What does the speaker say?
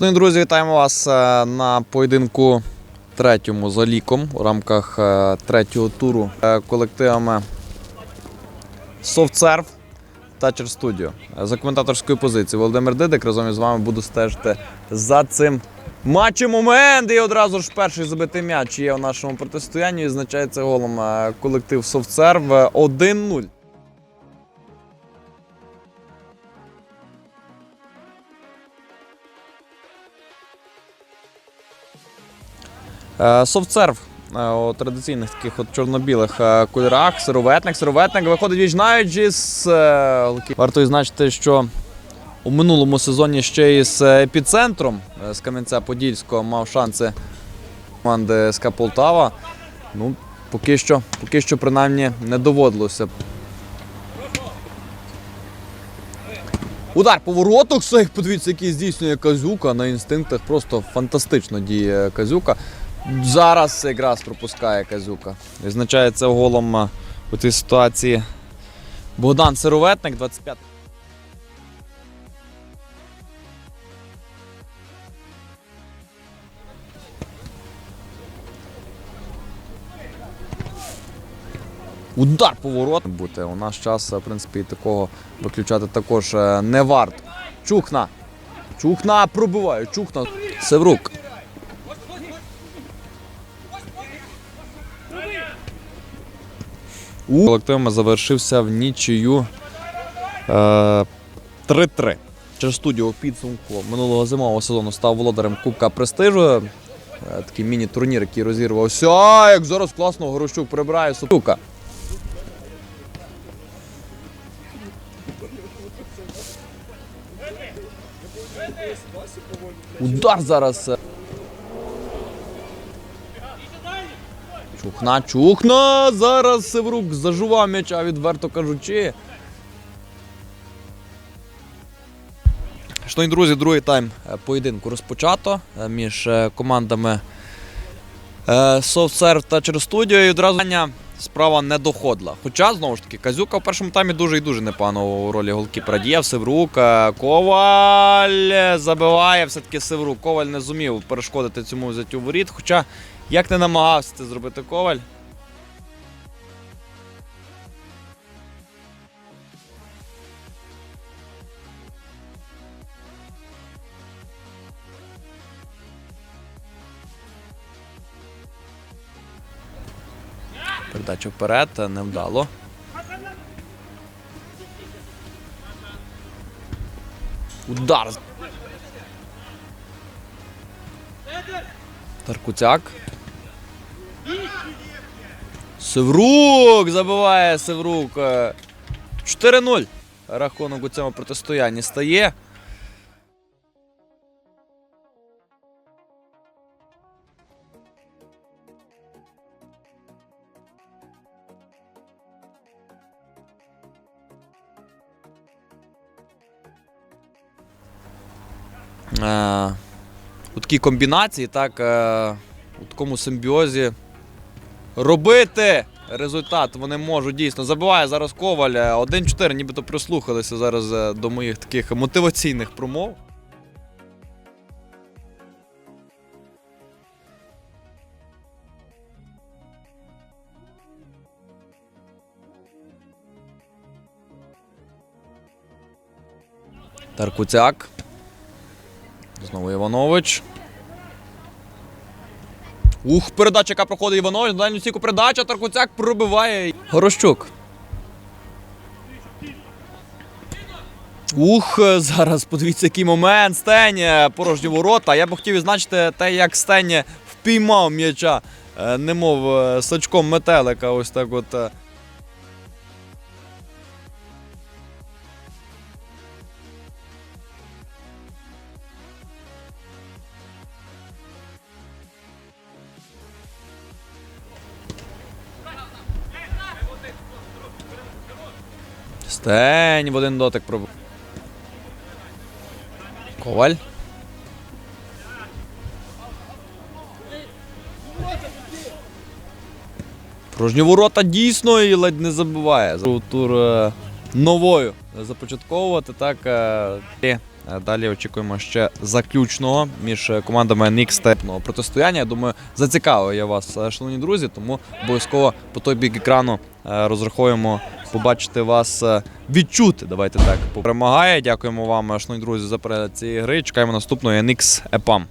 Шановні друзі, вітаємо вас е, на поєдинку третьому за ліком у рамках е, третього туру е, колективами SoftServe та Cheer Studio. За коментаторською позицією Володимир Дидик разом із вами буду стежити за цим матчем. Момент! І одразу ж перший забитий м'яч є у нашому протистоянні. Відзначається голом колектив SoftServe е, 1-0. Софтсерв е, у традиційних таких от чорно-білих е, кольорах. Сироветник, сироветник виходить вічнають із е, Варто відзначити, що у минулому сезоні ще із е, епіцентром з Кам'янця-Подільського мав шанси команди СК Полтава. Ну, поки що, поки що принаймні не доводилося. Удар по воротах подивіться, який здійснює Казюка на інстинктах. Просто фантастично діє Казюка. Зараз якраз пропускає Казюка. Відзначається голом е, у цій ситуації Богдан Сироветник, 25. Удар по воротам бути. У наш час, в принципі, такого виключати також е, не варто. Чухна. Чухна пробиває. Чухна. Севрук. У колективами завершився в нічию е, 3-3. Через студію підсумку минулого зимового сезону став володарем Кубка Престижу. Е, Такий міні-турнір, який розірвався. А, як зараз класно Горощук прибирає сука. Удар зараз. Чухна, чухна! Зараз Севрук зажував м'яча, відверто кажучи. Шановні друзі, другий тайм е, поєдинку розпочато е, між е, командами SoftServe та Через Studio. І одразу справа не доходила. Хоча, знову ж таки, Казюка в першому таймі дуже і дуже непогано у ролі голкіпера діяв. Севрук, Коваль забиває все-таки Севрук. Коваль не зумів перешкодити цьому взяттю воріт. Хоча як не намагався це зробити Коваль. Передача вперед, невдало. Удар. Таркуцяк. Севрук забиває Севрук. Е, 4-0. Рахунок у цьому протистоянні стає. Е, у такій комбінації, так, е, у такому симбіозі робити результат вони можуть дійсно. Забиває зараз Коваль е, 1-4, нібито прислухалися зараз е, до моїх таких мотиваційних промов. Таркуцяк. Знову Іванович. Ух, передача, яка проходить Іванович. На дальню стійку передача. Таркуцяк пробиває. Горощук. Ух, зараз подивіться, який момент. Стень порожні ворота. Я б хотів відзначити те, як Стень впіймав м'яча, е, немов е, сачком метелика. Ось так от. Стень в один дотик пробив. Коваль. Порожні ворота дійсно і ледь не забиває. Тур е, новою започатковувати так. е, Е, Далі очікуємо ще заключного між командами NX та протистояння. Я думаю, зацікавив я вас, шановні друзі, тому обов'язково по той бік екрану розраховуємо побачити вас, е, відчути. Давайте так. Перемагає. Дякуємо вам, шановні друзі, за перегляд цієї гри. Чекаємо наступної NX EPAM.